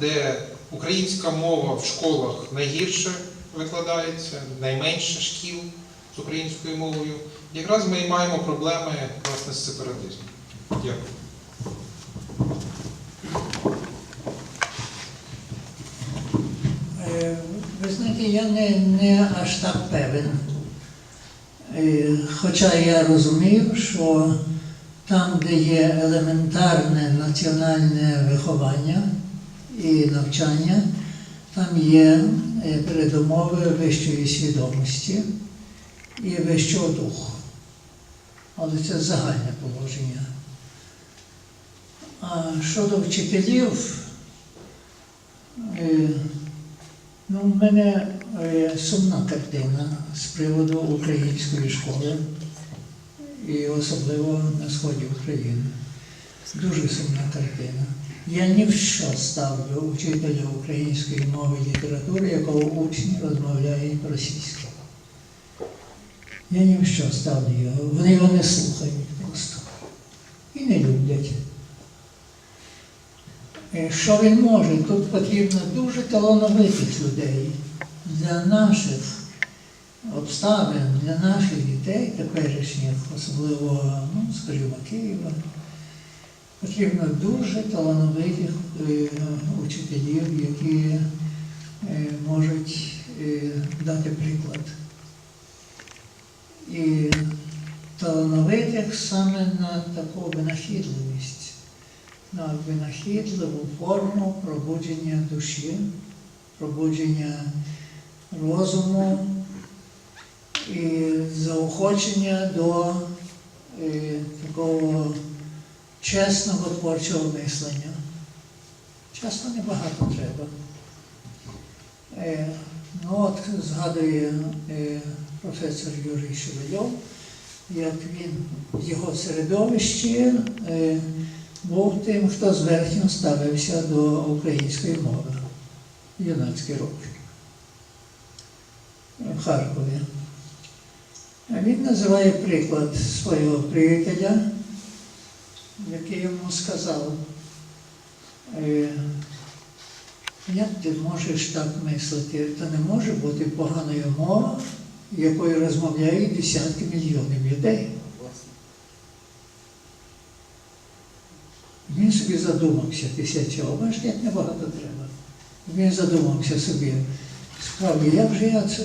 де українська мова в школах найгірше викладається, найменше шкіл з українською мовою. Якраз ми і маємо проблеми власне з сепаратизмом. Дякую. Е, Ви знаєте, я не, не аж так певен. Е, Хоча я розумію, що там, де є елементарне національне виховання і навчання, там є е, передумови вищої свідомості і вищого духу. Але це загальне положення. А щодо вчителів, е, Ну, в мене е, сумна картина з приводу української школи, і особливо на сході України. Дуже сумна картина. Я ні в що ставлю учителя української мови і літератури, якого учні розмовляють російською. Я ні в що ставлю його. Вони його не слухають просто. І не люблять. Е, Що він може? Тут потрібно дуже талановитих людей для наших обставин, для наших дітей теперішніх, особливо, ну, скажімо, Києва. Потрібно дуже талановитих е, учителів, які е, можуть е, дати приклад. І талановитих саме на таку винахідливість на винахідливу форму пробудження душі, пробудження розуму і заохочення до е, такого чесного творчого мислення. Чесно небагато треба. Е, ну от згадує е, професор Юрій Шевельов, як він в його середовищі е, був тим, хто зверхньо ставився до української мови в юнацькі роки в Харкові. Він називає приклад свого приятеля, який йому сказав, «Е, як ти можеш так мислити? Та не може бути поганою мова, якою розмовляють десятки мільйонів людей. Він собі задумався після цього, бачите, як небагато треба. Він задумався собі, справді, як же я це,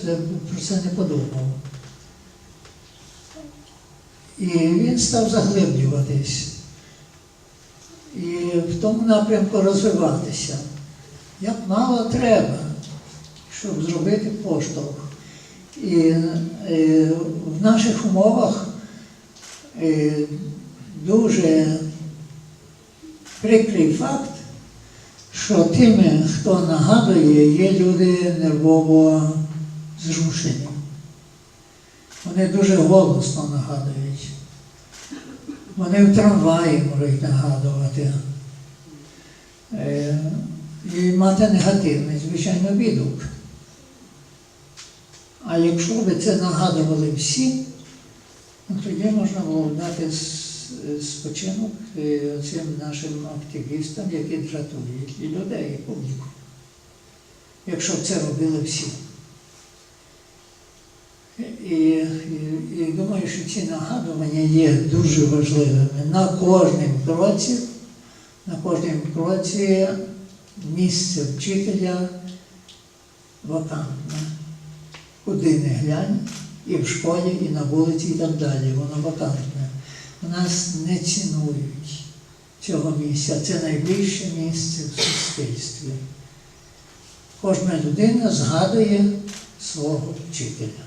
про це не подумав. І він став заглиблюватись і в тому напрямку розвиватися. Як мало треба, щоб зробити поштовх. І е, в наших умовах е, дуже прикрий факт, що тими, хто нагадує, є люди нервово зрушені. Вони дуже голосно нагадують. Вони в трамваї можуть нагадувати. Е, І мати негативний, звичайно, відгук. А якщо би це нагадували всі, ну, тоді можна було дати спочинок е, цим нашим активістам, які дратують і людей, і публіку. Якщо б це робили всі. І, і, і думаю, що ці нагадування є дуже важливими. На кожному кроці, на кожному кроці місце вчителя вакантне. Куди не глянь, і в школі, і на вулиці, і так далі. Воно вакантне. У нас не цінують цього місця. Це найвище місце в суспільстві. Кожна людина згадує свого вчителя.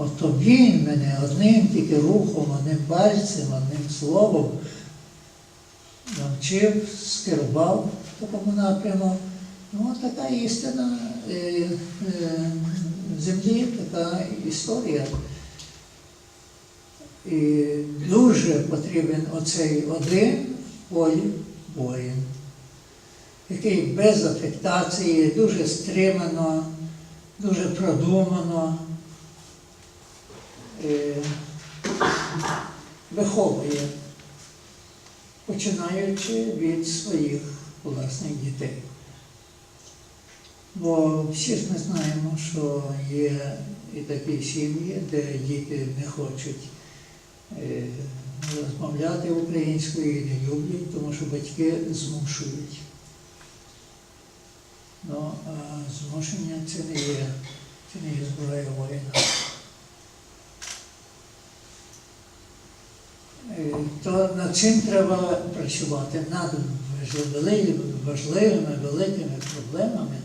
Ото він мене одним тільки рухом, одним пальцем, одним словом навчив, скерував такому напряму. Ну, така істина е, е, землі, така історія. І дуже потрібен оцей один в полі воїн, який без афектації, дуже стримано, дуже продумано виховує, починаючи від своїх власних дітей. Бо всі ж ми знаємо, що є і такі сім'ї, де діти не хочуть е, розмовляти українською і не люблять, тому що батьки змушують. Ну, а змушення це не є, це не є зброя воїна. Е, То над цим треба працювати, над важливими, великими проблемами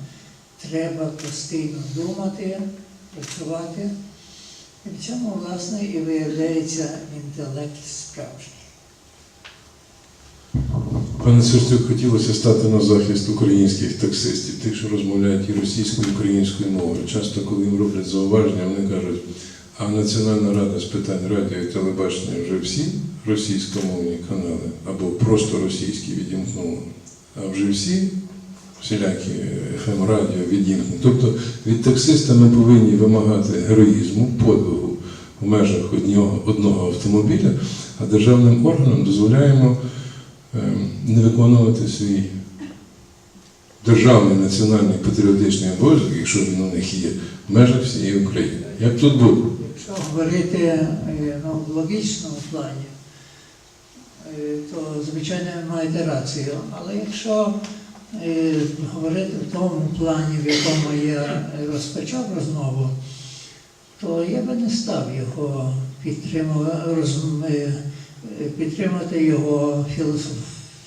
треба постійно думати, працювати. І в цьому, власне, і виявляється інтелект справжній. Пане Сирстюк, хотілося стати на захист українських таксистів, тих, що розмовляють і російською, і українською мовою. Часто, коли їм роблять зауваження, вони кажуть, а Національна рада з питань радіо і телебачення вже всі російськомовні канали або просто російські відімкнули, а вже всі всілякі fm радіо відімкнені. Тобто від таксиста ми повинні вимагати героїзму, подвигу в межах одного, одного автомобіля, а державним органам дозволяємо ем, не виконувати свій державний національний патріотичний обов'язок, якщо він у них є, в межах всієї України. Як тут буде? Якщо говорити е, ну, в логічному плані, е, то звичайно ви маєте рацію. Але якщо е, говорити в тому плані, в якому я розпочав розмову, то я би не став його підтримувати, розум- підтримати його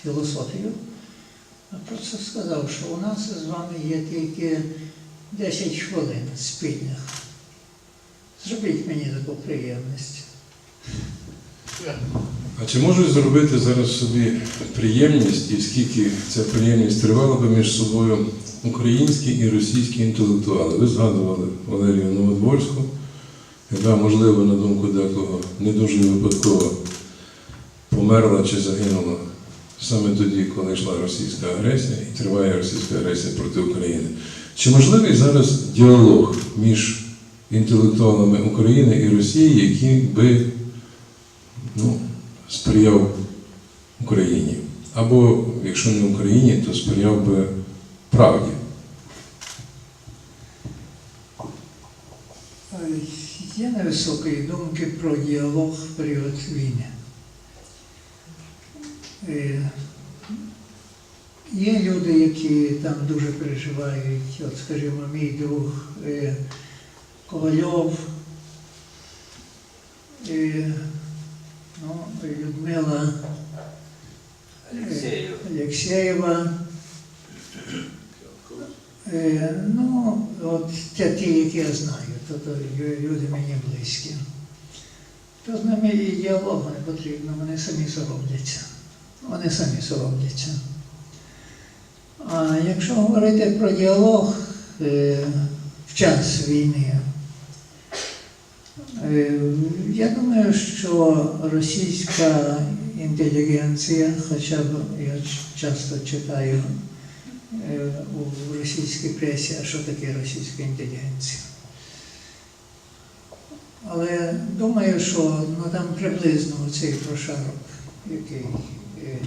філософію. Просто сказав, що у нас з вами є тільки 10 хвилин спільних. Зробіть мені таку приємність. А чи можуть зробити зараз собі приємність, і скільки ця приємність тривала би між собою українські і російські інтелектуали? Ви згадували Валерію Новодворську, яка, можливо, на думку декого, не дуже випадково померла чи загинула саме тоді, коли йшла російська агресія і триває російська агресія проти України. Чи можливий зараз діалог між інтелектуалами України і Росії, який би ну, сприяв Україні? Або, якщо не Україні, то сприяв би правді? Є невисокої думки про діалог в період війни. Е, Є люди, які там дуже переживають, от, скажімо, мій друг е, Ковальов, е, ну, Людмила е, Алексеєв. Алексєєва. Е, ну, от ті, які я знаю, то, то люди мені близькі. То з ними і діалогу не потрібно, вони самі соромляться. Вони самі соромляться. А якщо говорити про діалог е, в час війни, е, я думаю, що російська інтелігенція, хоча б я часто читаю е, у російській пресі, а що таке російська інтелігенція. Але думаю, що ну, там приблизно цей прошарок, який е,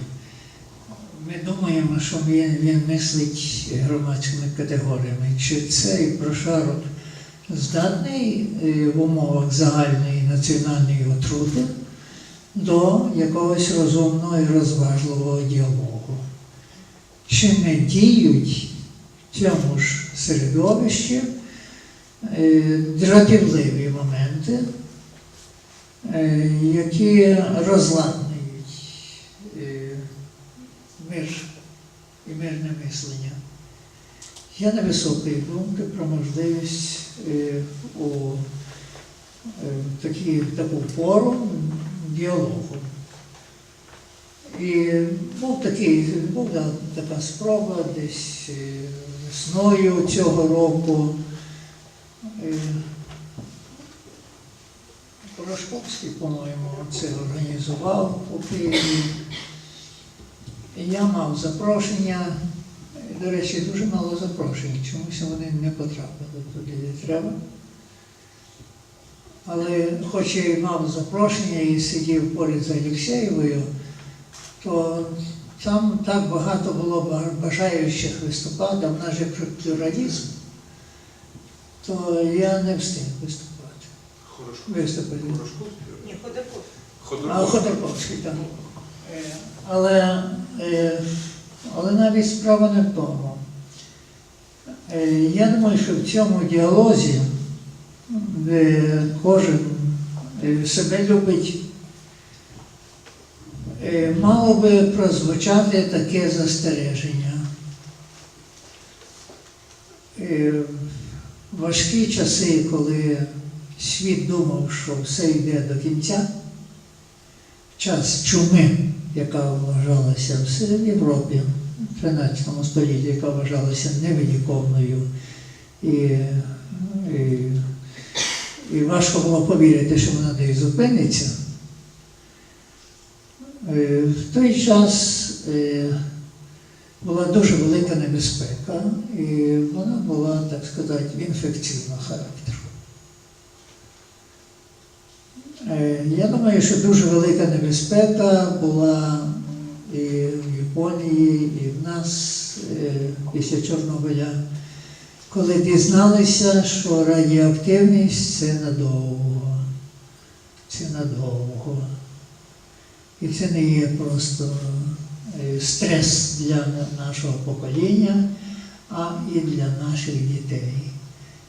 ми думаємо, що він, він мислить громадськими категоріями. Чи цей прошарок здатний е, в умовах загальної національної отрути до якогось розумного і розважливого діалогу? Чи не діють в цьому ж середовищі е, дратівливі моменти, е, які розладнують мир і мирне мислення. Я невисокої думки про можливість е, у е, такі, таку пору діалогу. І був такий, була така спроба десь е, весною цього року. Порошковський, по-моєму, це організував у Києві. Я мав запрошення, до речі, дуже мало запрошень, чомусь вони не потрапили туди, де треба. Але хоч я і мав запрошення і сидів поряд з Алексєєвою, то там так багато було бажаючих виступати, а в нас же плюралізм. то я не встиг виступати. Виступити. Ні, Ходаков. А Ходорковський там. Е, Але, е, але навіть справа не в тому. Е, Я думаю, що в цьому діалозі, де кожен е, себе любить, е, мало би прозвучати таке застереження. Важкі часи, коли світ думав, що все йде до кінця, час чуми, яка вважалася в Європі в 13 столітті, яка вважалася невиліковною. І, і, і важко було повірити, що вона десь зупиниться. Е, В той час е, була дуже велика небезпека, і вона була, так сказати, інфекційного характеру. Е, Я думаю, що дуже велика небезпека була і в Японії, і в нас е, після Чорнобиля, коли дізналися, що радіоактивність це надовго. Це надовго. І це не є просто е, стрес для нашого покоління, а і для наших дітей.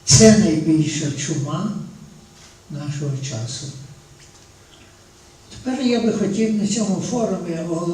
Це найбільша чума нашого часу. Тепер я би хотів на цьому форумі оголосити.